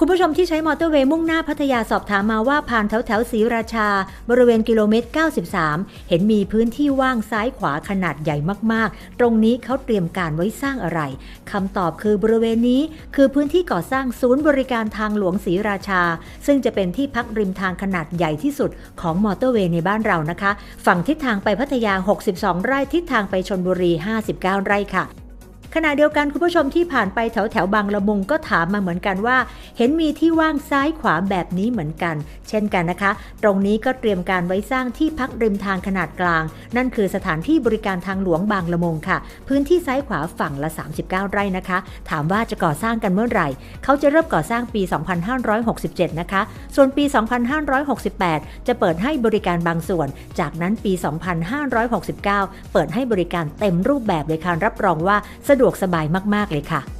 คุณผู้ชมที่ใช้มอเตอร์เวย์มุ่งหน้าพัทยาสอบถามมาว่าผ่านแถวแถวศรีราชา บริเวณกิโลเมตร 93 เห็นมีพื้นที่ว่างซ้ายขวาขนาดใหญ่มากๆ ตรงนี้เขาเตรียมการไว้สร้างอะไรคำตอบคือบริเวณนี้คือพื้นที่ก่อสร้างศูนย์บริการทางหลวงศรีราชา ซึ่งจะเป็นที่พักริมทางขนาดใหญ่ที่สุดของมอเตอร์เวย์ในบ้านเรานะคะ ฝั่งทิศทางไปพัทยา 62 ไร่ทิศทางไปชนบุรี 59 ไร่ค่ะ ขณะเดียวกันคุณผู้ชมที่ผ่านไปแถวแถวบางละมุงก็ถามมาเหมือนกันว่า เห็นมีที่ว่างซ้ายขวาแบบนี้เหมือนกัน เช่นกันนะคะ ตรงนี้ก็เตรียมการไว้สร้างที่พักริมทางขนาดกลาง นั่นคือสถานที่บริการทางหลวงบางละมุงค่ะ พื้นที่ซ้ายขวาฝั่งละ 39 ไร่นะคะ ถามว่าจะก่อสร้างกันเมื่อไหร่ เขาจะเริ่มก่อสร้างปี 2567 นะคะ ส่วนปี 2568 จะเปิดให้บริการบางส่วน จากนั้นปี 2569 เปิดให้บริการเต็มรูปแบบเลยค่ะรับรองว่าสะดววกสบายมากๆเลยค่ะ